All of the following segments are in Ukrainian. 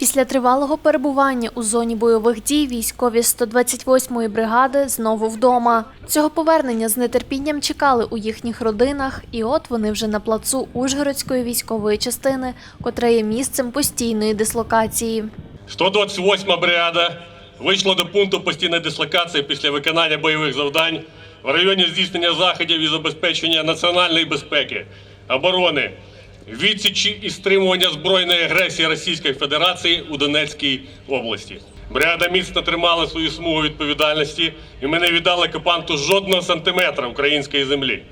Після тривалого перебування у зоні бойових дій військові 128-ї бригади знову вдома. Цього повернення з нетерпінням чекали у їхніх родинах, і от вони вже на плацу Ужгородської військової частини, котра є місцем постійної дислокації. 128 бригада вийшла до пункту постійної дислокації після виконання бойових завдань в районі здійснення заходів і забезпечення національної безпеки, оборони, відсічі і стримування збройної агресії Російської Федерації у Донецькій області. Бригада міцно тримала свою смугу відповідальності, і ми не віддали окупанту жодного сантиметра української землі.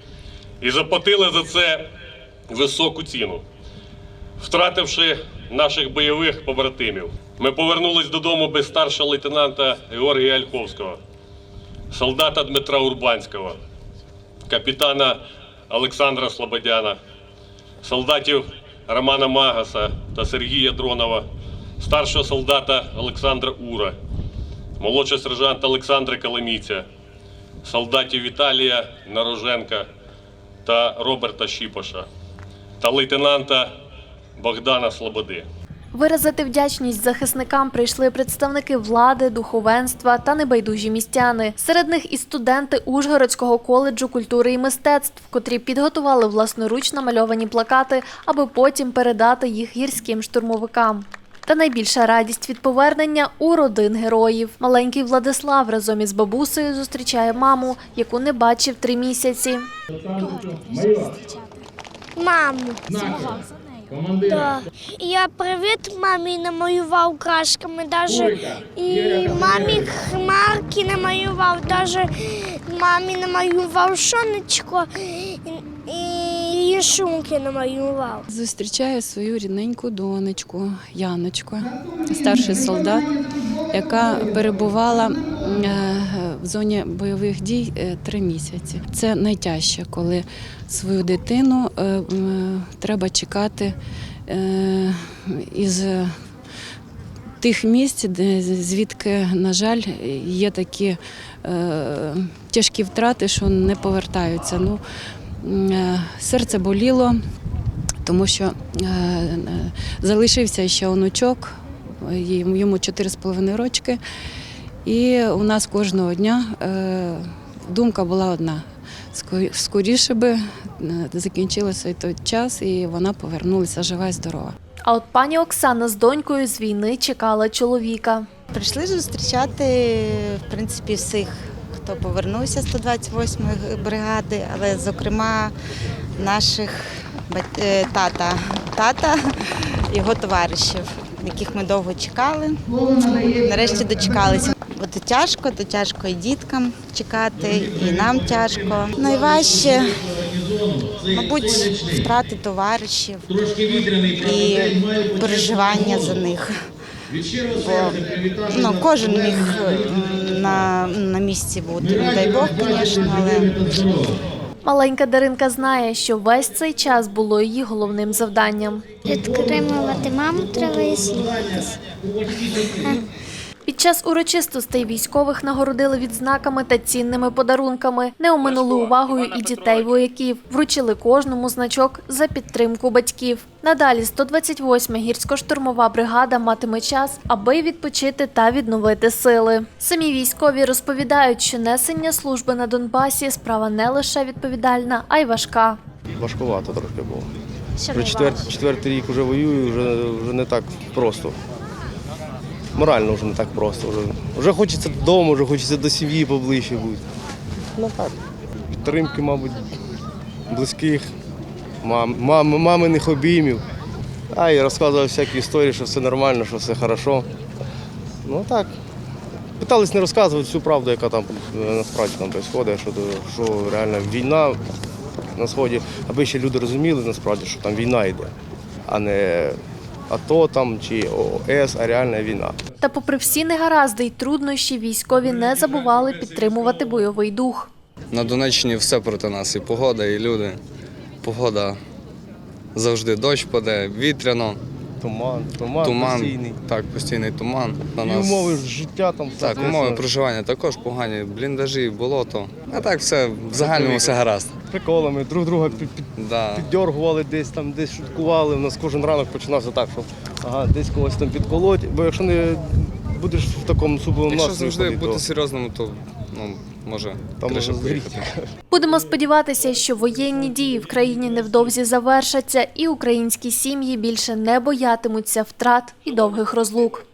І заплатили за це високу ціну втративши наших бойових побратимів. Ми повернулись додому без старшого лейтенанта Георгія Ольховського, солдата Дмитра Урбанського, капітана Олександра Слободяна, солдатів Романа Магаса та Сергія Дронова, старшого солдата Олександра Ура, молодшого сержанта Олександра Коломіця, солдатів Віталія Нароженка та Роберта Шіпоша та лейтенанта Богдана Слободи. Виразити вдячність захисникам прийшли представники влади, духовенства та небайдужі містяни. Серед них і студенти Ужгородського коледжу культури і мистецтв, котрі підготували власноруч намальовані плакати, аби потім передати їх гірським штурмовикам. Та найбільша радість від повернення у родин героїв. Маленький Владислав разом із бабусею зустрічає маму, яку не бачив три місяці. Маму. Да. Я привіт мамі намалював крашками, даже і мамі хмарки намалював, даже мамі намалював сонечко і, і шумки намалював. Зустрічаю свою рідненьку донечку Яночку, старший солдат, яка перебувала в зоні бойових дій е, три місяці. Це найтяжче, коли свою дитину е, треба чекати е, із тих місць, звідки, на жаль, є такі е, тяжкі втрати, що не повертаються. Ну, е, серце боліло, тому що е, е, залишився ще онучок, йому 4,5 рочки. І у нас кожного дня е, думка була одна. Ско- Скоріше би е, закінчилося той час, і вона повернулася жива і здорова. А от пані Оксана з донькою з війни чекала чоловіка. Прийшли зустрічати в принципі всіх, хто повернувся з 128-ї бригади, але зокрема наших е, тата, тата, його товаришів, яких ми довго чекали. Нарешті дочекалися. Бо тяжко, то тяжко і діткам чекати, і нам тяжко. Найважче, мабуть, втрати товаришів і переживання за них. Бо ну, кожен міг на, на місці бути. Не дай Бог, звісно, але Маленька Даринка знає, що весь цей час було її головним завданням. Підтримувати маму треба і слухатись. Під час урочистостей військових нагородили відзнаками та цінними подарунками. Не оминули увагою і дітей вояків. Вручили кожному значок за підтримку батьків. Надалі 128 гірсько-штурмова бригада матиме час, аби відпочити та відновити сили. Самі військові розповідають, що несення служби на Донбасі справа не лише відповідальна, а й важка. Важкувато трохи було. Вже четвер, четвертий рік вже воюю, вже, вже не так просто. Морально вже не так просто. Вже, вже хочеться додому, вже хочеться до сім'ї поближче бути. Ну так. Підтримки, мабуть, близьких, мам, мам, маминих обіймів. А і розказував всякі історії, що все нормально, що все хорошо. Ну так. Питались не розказувати всю правду, яка там е, насправді там відбувається, що, що реально війна на сході, аби ще люди розуміли насправді, що там війна йде, а не АТО там чи ООС, а реальна війна. Та, попри всі негаразди й труднощі, військові не забували підтримувати бойовий дух. На Донеччині все проти нас, і погода, і люди. Погода завжди дощ паде, вітряно, Туман, туман, туман. постійний. Так, постійний туман. На І нас. умови життя там. Так, умови проживання також погані, бліндажі, болото. А так все в загальному все гаразд. Приколами, друг друга під, під, Да. піддергували десь там, десь шуткували. У нас кожен ранок починався так, що ага, десь когось там підколоть. Бо якщо не будеш в такому суповому Якщо завжди бути то серйозним, то ну, може там поїхати. Будемо сподіватися, що воєнні дії в країні невдовзі завершаться, і українські сім'ї більше не боятимуться втрат і довгих розлук.